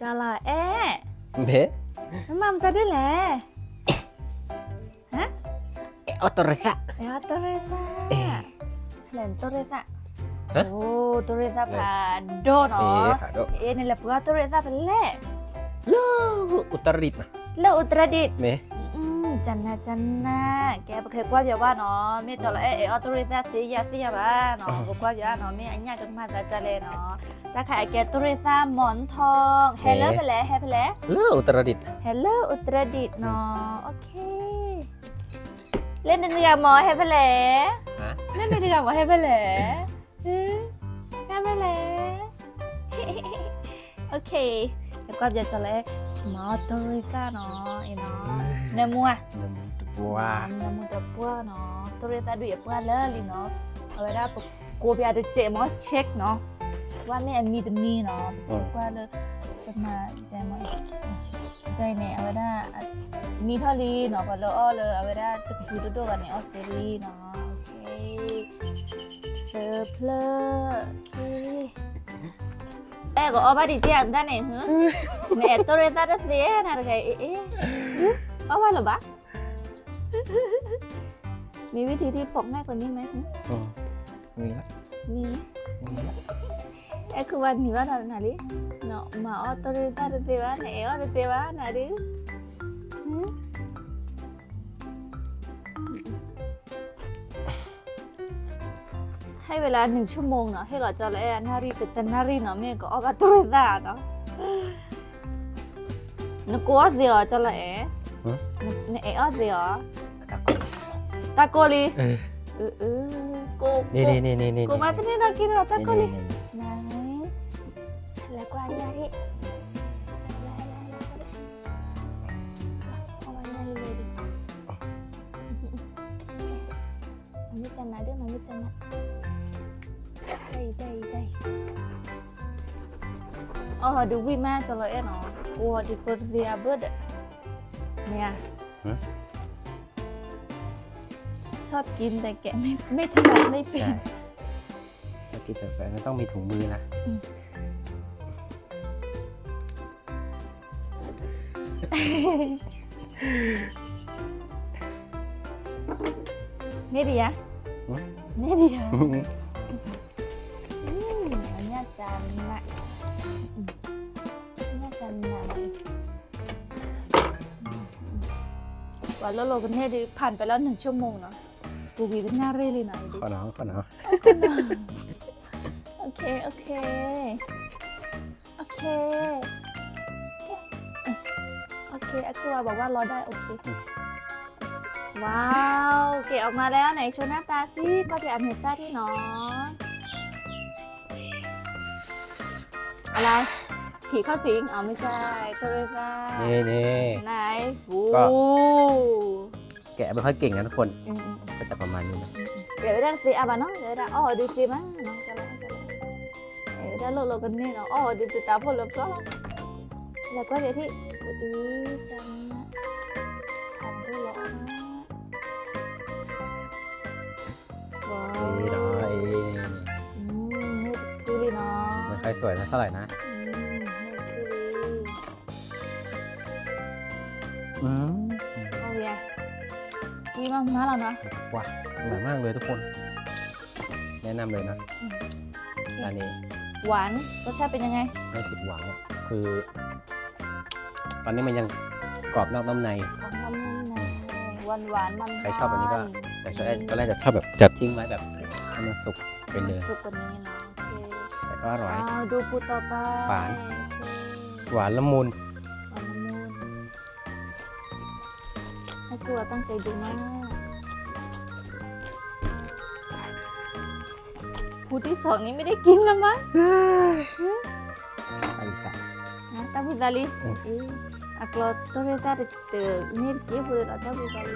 จะละเอ๊ะเบน้ำมันจะได้แหละฮะเออโตรสะเออตัวเรซ่าเหลนตัวเรซ่าฮะ โอ้ตัวเรซ่าผ่านโดนเอเนาะค่ะโดเอ๊ะนี่แหละเพราะว่าตัวเรซ่าเป็นแหละอุตรดิตถ์นะแล้วอุตรดิตถ์เมอืม จันนะจันนะแกเคยกว่าอย่าว่าเนาะม่จอละเอ๊ะเออตัวเรซ่าสียเสียบ้าเนาะก็กว่าอย่าเนาะม่อันยากันมาจะจะเลยเนาะตาขายแกตัวเรซ่าหมอนทองเฮลโลไปแล้วเฮไปแล้วเลืออุตรดิตถ์ Hello อุตรดิตถ์เนาะโอเค เล่นดนตรีกับหมอให้ไปแล้ฮะเล่นดนตรีกับหมอให้ไปแล้เออให้ไปแล้โอเคแล้วก็จะจะเลอริซ่าเนาะไอ้เนาะเนื้อกว่าอย่าปัวเลย อเช็คเนาะว่าไม่อันมีแต่มีเนาะเช็คว่าเลยจะมาเจมอใจเนี่ยเอาไว้ได้อะมีเท่าลีเนาะก็เลอ้อเลยเอาไว้ได้ตึกคือตัวตัวกันเนี่ยออสเตรเลียเนาะโอเคเซอร์เพลอร์ โอเคเอ๊ะก็เอาไปดิเจียนได้เนี่ยฮึเนี่ยตัวเรต้าเสียนะอะไรเอ๊ะเอ๊ะเอาไว้หรอปะมีวิธีที่ปกง่ายกว่านี้ไหมฮึอืมมีละมีมีละเอ๊ะคือวันนี้ว่าอะไรนะลิเนาะมาออตัวเรต้าเสียว่าเนี่ยออเสียว่านะดิ ให้เวลาหนึ่งชั่วโมงเนาะให้เราจะเล่นนารีเป็นแต่นารีเนาะไม่ก็ออกมาตัวเองเนาะนึกว่าเสียจะละเอ๋นึกเอ๋อเสีย ตะกุ ตาโกลี เออ เออเออโก นี่นี่นี่นี่นี่ โกมาที่นี่เรากินเราตาโกลี นี่ ไหนแล้วก็อันนี้เอา ờ được vi ma cho lợi nó ủa đi con ria bớt đấy nè ชอบกินแต่แกะไม่ไม่ถนัดไม่เป็ใช่นถ้ากินแต่แบบนั้นต้องมีถุงมือนะนี่ดีอะอืมนี่ดีอะอืมอันเนี้ยจาน ว่าแล้วเรากันเนี่ยดีผ่านไปแล้วหนึ่งชั่วโมงเนาะกูวีกันหน้าเร่เลยหน่อยดิขอหนาวขอหนาวโอเค โอเค โอเค โอเคอาคือว่าบอกว่ารอได้ โอเค ว้าว เกะออกมาแล้วไหนโชว์หน้าตาสิก็จะอ่านเห็นตาที่น้องอะไร ผีเข้าสิงเอาไม่ใช่ตัวเรซ่านี่นี่ ไหนฟูก็ แกะไม่ค่อยเก่งนะทุกคนอืมอืมก็จะประมาณนี้นะ Để ra si à bà nó, để ra oh đi si má, nó cho nó cho nó. Để ra lộ lộ cái này nó oh đi từ tám phần lớp đó. Là có vậy thì ừ chẳng thành cái lỗ nó. นี่ Wow. เนาะนี่ Ừm, hết thứ đi nó. ไม่ค่อยสวยนะเท่าไหร่นะ Ừm, อืม Oh yeah. Đi mà má là nó. ว้าอร่อยมากเลยทุกคน แนะนำเลยนะ Okay. อันนี้หวานรสชาติเป็นยังไง ไม่ผิดหวังอะคือ ตอนนี้มันยังกรอบนอกนุ่มใน ของน้ำในหวานหวานมันใครชอบอันนี้ก็ แต่ช่วงแรกก็แรกจะชอบแบบจับทิ้งไว้แบบให้มันสุกไปเลย สุกกว่านี้เนาะโอเคแต่ก็อร่อยอ้าวดูปูต่อไปหวาน โอเคหวานละมุน ให้กลัวตั้งใจดูมากปูที่สองนี้ไม่ได้กินแล้วมั้ง อริสา นะtapi tadi Hmm. eh aku tuh kita ada ini dia boleh ada tapi kali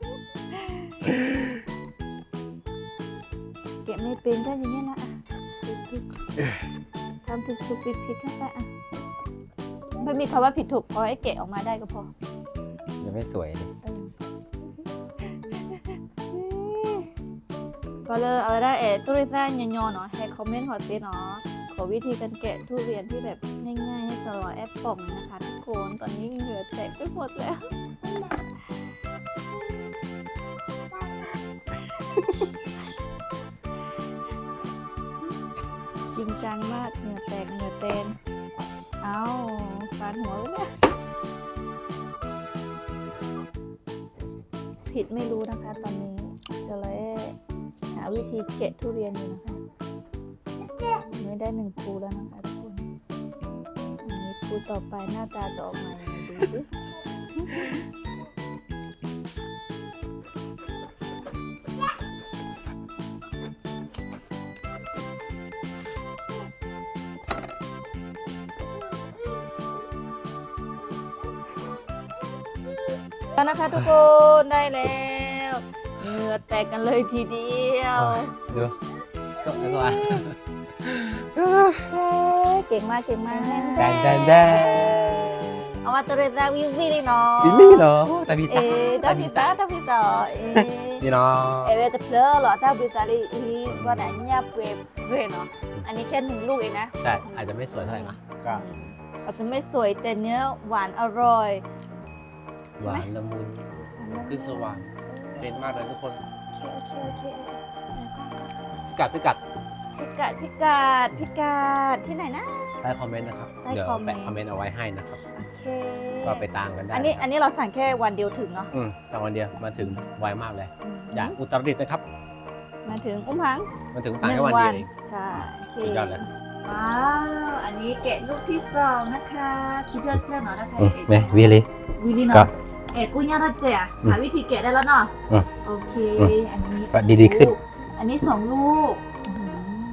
ไม่เป็นก็อย่างเงี้ยนะอะผิดๆทำถูกถูกผิดผิดๆเข้าไปอะไม่มีคำว่าผิดถูกพอให้เกะออกมาได้ก็พอยังไม่สวยเลยก็เลยเอาได้เอตุริซ่าญอๆเนาะให้คอมเมนต์ขอติเนาะขอวิธีการแกะทุเรียนที่แบบง่ายๆให้สลอยแอปป่องนะคะทุกคนตอนนี้เหงื่อแตกไปหมดแล้วจ ไม่รู้นะคะ ตอนนี้จะเลยหาวิธีเกะทุเรียนอยู่นะคะไม่ได้หนึ่งปูแล้วนะคะทุกคนอันนี้ปูต่อไปหน้าตาจะออกมาดูสิ แล้วนะคะทุกคนได้แล้วเหงื่อแตกกันเลยทีเดียวดูตกแล้วก็เฮ้ยเก่งมากเก่งมากแดนแดนแดนเอามาตัวเรดาวิววิลี่เนาะบิลลี่เหรอตาบีเอซ่าตาพิซาตาพิซาเอนี่เนาะเอเวตเพลอเหรอตาพิซาลีอีว่าไหนเนี่ยเปรเปรเนาะอันนี้แค่หนึ่งลูกเองนะใช่อาจจะไม่สวยเท่าไหร่นะก็อาจจะไม่สวยแต่เนื้อหวานอร่อย หวานละมุนขึ้นสว่างเป็นมากเลยทุกคนโอเคโอเคโอเคพิกัดพิกัดพิกัดพิกัดพิกัดที่ไหนนะ ใต้คอมเมนต์นะครับ ใต้เดี๋ยวคอมเมนต์ แปะคอมเมนต์เอาไว้ให้นะครับ โอเคก็ไปตามกันได้อันนี้อันนี้เราสั่งแค่วันเดียวถึงเนาะอืมตอนวันเดียวมาถึงไวมากเลยอืมอย่างอุตรดิตถ์นะครับ มาถึงอุ้มพังมาถึงต่างแค่วันเดียวเองใช่โอเค สุดยอดเลย ว้าว อันนี้แกะลูกที่สองนะคะคิดเพื่อนเพื่อนๆเนาะนะคะอืมเอกแม่วิลลี่วิลลี่ครัเนาะบ เอกกุ้งย่างรัดเจียอืมหาวิธีแกะได้แล้วเนาะอืมโอเคอืมอันนี้ก็ดีๆขึ้น ลูกอันนี้สองลูกอื้อหื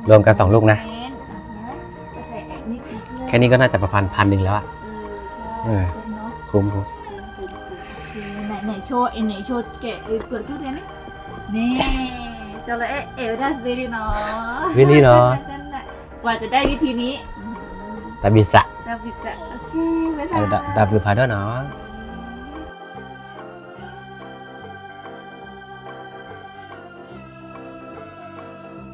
อรวมกันสองลูกนะเอ็นอ่าฮะโอเคเอกนี่คิดเพื่อนแค่นี้ก็น่าจะประมาณพันหนึ่งแล้วอะ เออใช่เออคุ้มเนาะคุ้มคุ้มคุ้มคุ้มคุ้มโอเคไหนไหนโชว์เอ็นไหนโชว์แกะเออเปลือกทุเรียนนี่นี่เจอแล้วเอ๊ะเอวได้วิลลี่เนาะวิลลี่เนาะจันน่ะกว่าจะได้วิธีนี้ ตาบิสะดาวิดอะโอเคบ๊ายบาเอายดาดับลูพาด้วยเนาะบ